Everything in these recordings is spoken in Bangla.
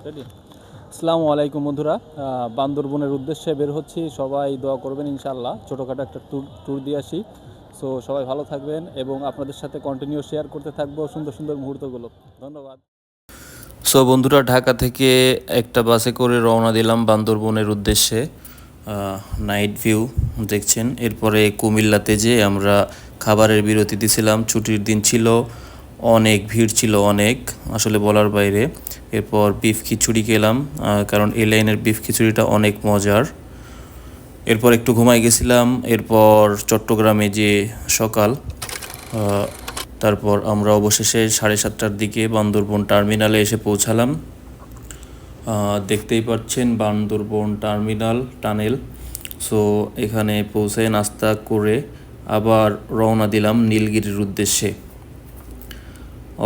আসসালামু আলাইকুম বন্ধুরা। বান্দরবনের উদ্দেশ্যে বের হচ্ছি। সবাই দোয়া করবেন ইনশাল্লাহ ছোটোখাটো একটা ট্যুর ট্যুর দিয়ে আসি। সো, সবাই ভালো থাকবেন এবং আপনাদের সাথে কন্টিনিউ শেয়ার করতে থাকব সুন্দর সুন্দর মুহূর্তগুলো। ধন্যবাদ। সো, বন্ধুরা, ঢাকা থেকে একটা বাসে করে রওনা দিলাম বান্দরবনের উদ্দেশ্যে। নাইট ভিউ দেখছেন। এরপরে কুমিল্লাতে যে আমরা খাবারের বিরতি দিছিলাম। ছুটির দিন ছিল। অনেক ভিড় ছিল, অনেক, আসলে বলার বাইরে। এরপর বিফ খিচুড়ি খেলাম কারণ এই লাইনের বিফ খিচুড়িটা অনেক মজার। এরপর একটু ঘুমাই গেছিলাম, এরপর চট্টগ্রামে যে সকাল তারপর আমরা অবশেষে সাড়ে সাতটার দিকে বান্দরবন টার্মিনালে এসে পৌঁছালাম। দেখতেই পাচ্ছেন বান্দরবন টার্মিনাল, টানেল। সো এখানে পৌঁছে নাস্তা করে আবার রওনা দিলাম নীলগিরির উদ্দেশ্যে।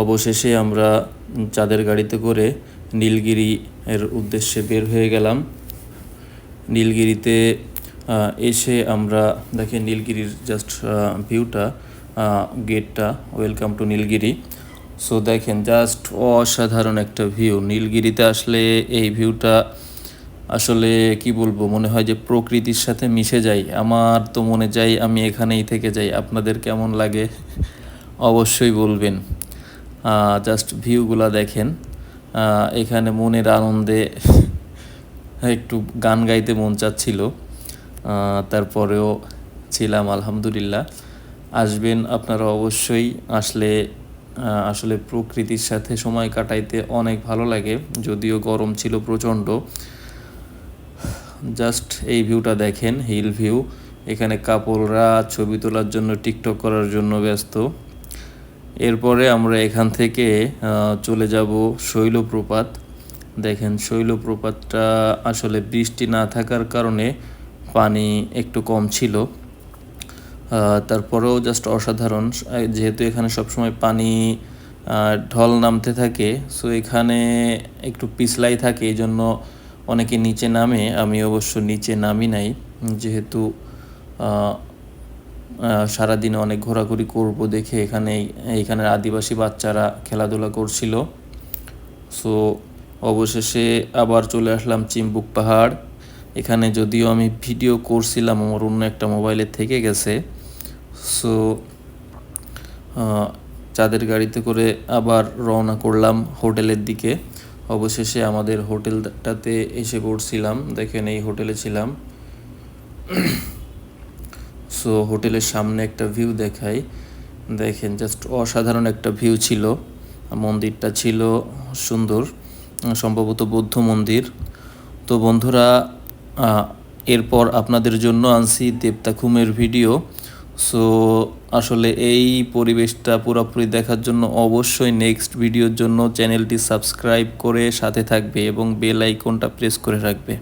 অবশেষে আমরা চাঁদের গাড়িতে করে নীলগিরি এর উদ্দেশ্যে বের হয়ে গেলাম। নীলগিরিতে এসে আমরা দেখেন নীলগিরির জাস্ট ভিউটা গেটটা ওয়েলকাম টু নীলগিরি। সো দেখেন জাস্ট অসাধারণ একটা ভিউ নীলগিরিতে আসলে এই ভিউটা আসলে কি বলব, মনে হয় যে প্রকৃতির সাথে মিশে যাই। আমার তো মনে চাই আমি এখানেই থেকে যাই। আপনাদের কেমন লাগে? অবশ্যই বলবেন। জাস্ট ভিউগুলা দেখেন। এখানে মনের আনন্দে একটু গান গাইতে মন চাচ্ছিল। তারপরেও ছিলাম, আলহামদুলিল্লাহ। আসবেন আপনারা অবশ্যই। আসলে আসলে প্রকৃতির সাথে সময় কাটাইতে অনেক ভালো লাগে। যদিও গরম ছিল প্রচণ্ড। জাস্ট এই ভিউটা দেখেন হিল ভিউ এখানে কাপড়রা, ছবি তোলার জন্য টিকটক করার জন্য ব্যস্ত। এরপরে আমরা এখান থেকে চলে যাব শৈলপ্রপাত। দেখেন, শৈলপ্রপাতটা আসলে বৃষ্টি না থাকার কারণে পানি একটু কম ছিল। তারপরেও জাস্ট অসাধারণ। যেহেতু এখানে সবসময় পানি ঢল নামতে থাকে সো এখানে একটু পিছলাই থাকে এই জন্য অনেকে নিচে নামে, আমি অবশ্য নিচে নামি নাই। যেহেতু সারাদিনে অনেক ঘোরাঘুরি করব দেখে এখানে এইখানের আদিবাসী বাচ্চারা খেলাধুলা করছিল। সো অবশেষে আবার চলে আসলাম চিম্বুক পাহাড়। এখানে যদিও আমি ভিডিও করছিলাম, আমার অন্য একটা মোবাইলে থেকে গেছে। সো চাঁদের গাড়িতে করে আবার রওনা করলাম হোটেলের দিকে। অবশেষে আমাদের হোটেলটাতে এসে পড়ছিলাম, দেখেন এই হোটেলে ছিলাম। সো হোটেলের সামনে একটা ভিউ দেখাই। দেখেন জাস্ট অসাধারণ একটা ভিউ ছিল। মন্দিরটা ছিল সুন্দর, সম্ভবত বৌদ্ধ মন্দির। তো বন্ধুরা এরপর আপনাদের জন্য আনছি দেবতাখুমের ভিডিও সো আসলে এই পরিবেশটা পুরোপুরি দেখার জন্য অবশ্যই নেক্সট ভিডিওর জন্য চ্যানেলটি সাবস্ক্রাইব করে সাথে থাকবে এবং বেল আইকনটা প্রেস করে রাখবে।